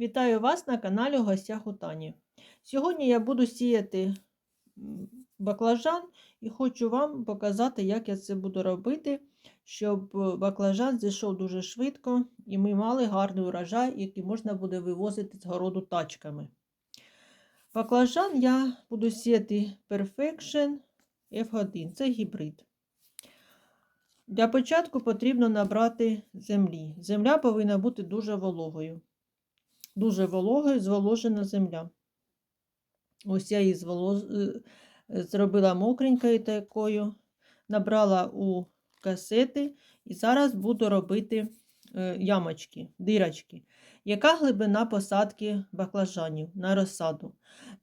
Вітаю вас на каналі в гостях у Тані. Сьогодні я буду сіяти баклажан і хочу вам показати, як я це буду робити, щоб е, баклажан зійшов дуже швидко і ми мали гарний урожай, який можна буде вивозити з городу тачками. Баклажан я буду сіяти Perfection F1, це гібрид. Для початку потрібно набрати землі. Земля повинна бути дуже вологою дуже вологою, зволожена земля. Ось я її зволож... е, зробила мокренькою такою, набрала у касети і зараз буду робити е, ямочки, дирочки. Яка глибина посадки баклажанів на розсаду?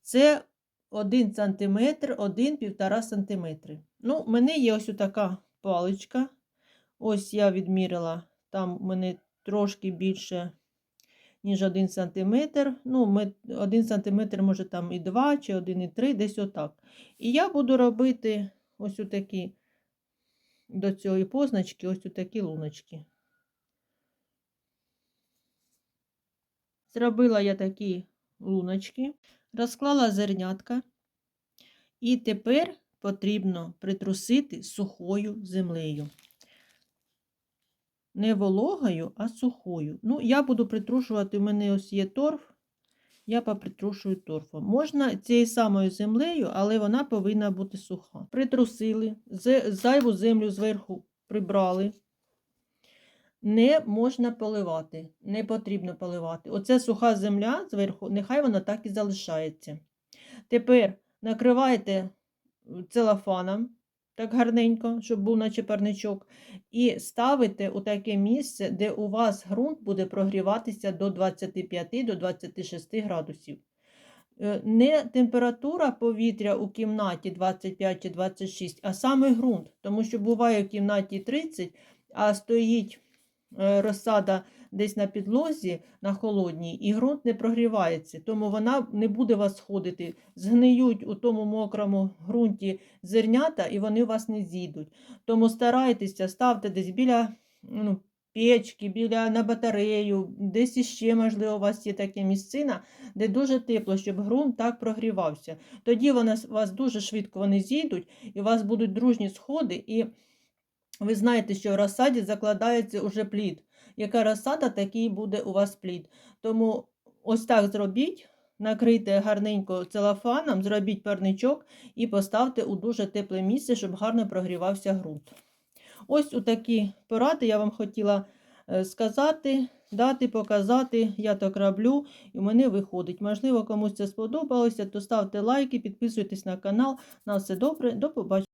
Це 1 см, 1-1,5 см. Ну, у мене є ось така паличка. Ось я відміряла, там у мене трошки більше ніж 1 см. Ну, 1 см, може там і 2 чи 1,3, десь отак. І я буду робити ось такі до цієї позначки, ось такі луночки. Зробила я такі луночки, розклала зернятка, і тепер потрібно притрусити сухою землею не вологою, а сухою. Ну, я буду притрушувати, у мене ось є торф, я попритрушую торфом. Можна цією самою землею, але вона повинна бути суха. Притрусили, зайву землю зверху прибрали. Не можна поливати, не потрібно поливати. Оце суха земля зверху, нехай вона так і залишається. Тепер накривайте целофаном, так гарненько, щоб був наче парничок, і ставите у таке місце, де у вас ґрунт буде прогріватися до 25-26 градусів. Е, не температура повітря у кімнаті 25 чи 26, а саме ґрунт, тому що буває в кімнаті 30, а стоїть Е, розсада десь на підлозі на холодній, і ґрунт не прогрівається, тому вона не буде вас сходити. Згниють у тому мокрому ґрунті зернята, і вони вас не зійдуть. Тому старайтеся, ставте десь біля ну, печки, біля на батарею, десь іще, можливо, у вас є таке місцина, де дуже тепло, щоб ґрунт так прогрівався. Тоді вона, вас дуже швидко вони зійдуть, і у вас будуть дружні сходи. і ви знаєте, що в розсаді закладається уже плід. Яка розсада, такий буде у вас плід. Тому ось так зробіть, накрийте гарненько целофаном, зробіть парничок і поставте у дуже тепле місце, щоб гарно прогрівався ґрунт. Ось у такі поради я вам хотіла е, сказати, дати, показати. Я так роблю і в мене виходить. Можливо, комусь це сподобалося, то ставте лайки, підписуйтесь на канал. На все добре, до побачення.